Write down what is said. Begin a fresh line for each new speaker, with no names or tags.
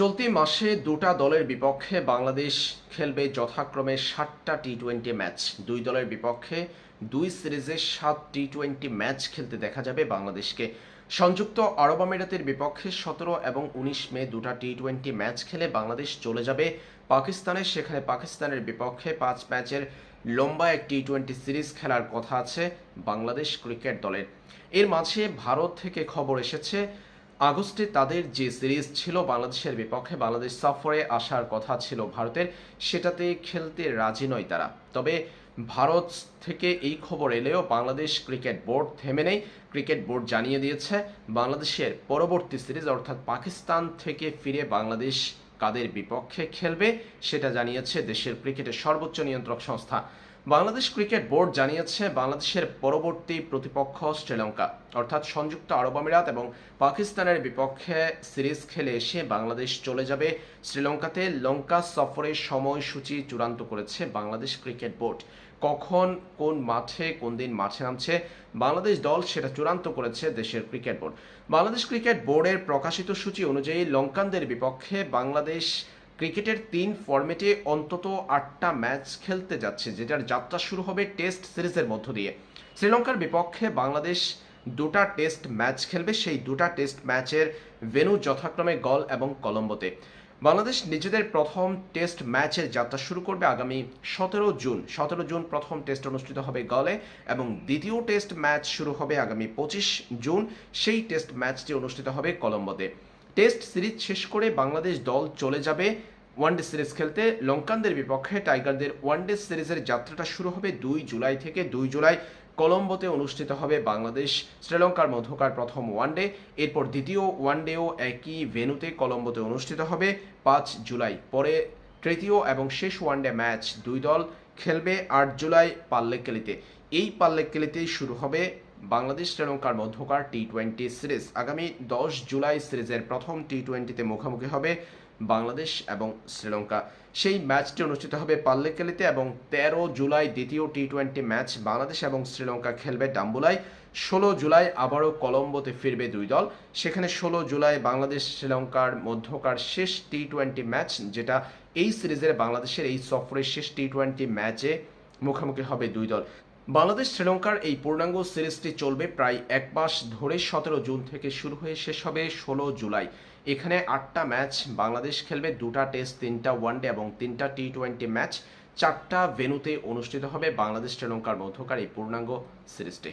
চলতি মাসে দুটা দলের বিপক্ষে বাংলাদেশ খেলবে যথাক্রমে সাতটা টি টোয়েন্টি ম্যাচ দুই দলের বিপক্ষে দুই সিরিজে সাত টি টোয়েন্টি ম্যাচ খেলতে দেখা যাবে বাংলাদেশকে। সংযুক্ত আরব আমিরাতের বিপক্ষে সতেরো এবং উনিশ মে দুটা টি টোয়েন্টি ম্যাচ খেলে বাংলাদেশ চলে যাবে পাকিস্তানে। সেখানে পাকিস্তানের বিপক্ষে পাঁচ ম্যাচের লম্বা এক টি টোয়েন্টি সিরিজ খেলার কথা আছে বাংলাদেশ ক্রিকেট দলের। এর মাঝে ভারত থেকে খবর এসেছে আগস্টে তাদের যে সিরিজ ছিল বাংলাদেশের বিপক্ষে, বাংলাদেশ সফরে আসার কথা ছিল ভারতের, সেটাতে খেলতে রাজি নয় তারা। তবে ভারত থেকে এই খবর এলেও বাংলাদেশ ক্রিকেট বোর্ড থেমে নেই। ক্রিকেট বোর্ড জানিয়ে দিয়েছে, বাংলাদেশের পরবর্তী সিরিজ অর্থাৎ পাকিস্তান থেকে ফিরে বাংলাদেশ কাদের বিপক্ষে খেলবে, সেটা জানিয়েছে দেশের ক্রিকেটের সর্বোচ্চ নিয়ন্ত্রক সংস্থা। বাংলাদেশ ক্রিকেট বোর্ড জানিয়েছে বাংলাদেশের পরবর্তী প্রতিপক্ষ শ্রীলঙ্কা। অর্থাৎ সংযুক্ত আরব আমিরাত এবং পাকিস্তানের বিপক্ষে সিরিজ খেলে এসে বাংলাদেশ চলে যাবে শ্রীলঙ্কাতে। লঙ্কা সফরের সময়সূচি চূড়ান্ত করেছে বাংলাদেশ ক্রিকেট বোর্ড। কখন, কোন মাঠে, কোন দিন মাঠে নামছে বাংলাদেশ দল সেটা চূড়ান্ত করেছে দেশের ক্রিকেট বোর্ড। বাংলাদেশ ক্রিকেট বোর্ডের প্রকাশিত সূচি অনুযায়ী লঙ্কানদের বিপক্ষে বাংলাদেশ ক্রিকেটের তিন ফরম্যাটে অন্তত আটটা ম্যাচ খেলতে যাচ্ছে, যেটার যাত্রা শুরু হবে টেস্ট সিরিজের মধ্য দিয়ে। শ্রীলঙ্কার বিপক্ষে বাংলাদেশ দুটা টেস্ট ম্যাচ খেলবে, সেই দুটা টেস্ট ম্যাচের ভেন্যু যথাক্রমে গল এবং কলম্বোতে। বাংলাদেশ নিজেদের প্রথম টেস্ট ম্যাচের যাত্রা শুরু করবে আগামী সতেরো জুন। সতেরো জুন প্রথম টেস্ট অনুষ্ঠিত হবে গলে এবং দ্বিতীয় টেস্ট ম্যাচ শুরু হবে আগামী পঁচিশ জুন। সেই টেস্ট ম্যাচটি অনুষ্ঠিত হবে কলম্বোতে। টেস্ট সিরিজ শেষ করে বাংলাদেশ দল চলে যাবে। ওয়ানডে সিরিজ খেলতে লঙ্কানদের বিপক্ষে টাইগারদের ওয়ানডে সিরিজের যাত্রাটা শুরু হবে দুই জুলাই থেকে দুই জুলাই কলম্বোতে অনুষ্ঠিত হবে বাংলাদেশ। শ্রীলঙ্কার মধ্যকার প্রথম ওয়ানডে এরপর দ্বিতীয় ওয়ানডেও একই ভেন্যুতে কলম্বোতে অনুষ্ঠিত হবে পাঁচ জুলাই। পরে তৃতীয় এবং শেষ ওয়ানডে ম্যাচ দুই দল খেলবে আট জুলাই পাল্লেকেলিতে এই পাল্লেকেলিতেই শুরু হবে বাংলাদেশ শ্রীলঙ্কার মধ্যকার টি টোয়েন্টি সিরিজ আগামী দশ জুলাই সিরিজের প্রথম টি টোয়েন্টিতে মুখোমুখি হবে বাংলাদেশ এবং শ্রীলঙ্কা। সেই ম্যাচটি অনুষ্ঠিত হবে পাল্লেকেলিতে এবং তেরো জুলাই দ্বিতীয় টি টোয়েন্টি ম্যাচ বাংলাদেশ এবং শ্রীলঙ্কা খেলবে ডাম্বুলায়। ষোলো জুলাই আবারও কলম্বোতে ফিরবে দুই দল। সেখানে ষোলো জুলাই বাংলাদেশ শ্রীলঙ্কার মধ্যকার শেষ টি টোয়েন্টি ম্যাচ যেটা এই সিরিজের বাংলাদেশের এই সফরের শেষ টি টোয়েন্টি ম্যাচে মুখোমুখি হবে দুই দল। বাংলাদেশ, শ্রীলঙ্কার এই পূর্ণাঙ্গ সিরিজটি চলবে প্রায় এক মাস ধরে সতেরো জুন থেকে শুরু হয়ে শেষ হবে ষোলো জুলাই। এখানে আটটা ম্যাচ বাংলাদেশ খেলবে, দুটা টেস্ট, তিনটা ওয়ানডে এবং তিনটা টি টোয়েন্টি ম্যাচ। চারটা ভেনুতে অনুষ্ঠিত হবে বাংলাদেশ শ্রীলঙ্কার মধ্যকার এই পূর্ণাঙ্গ সিরিজটি।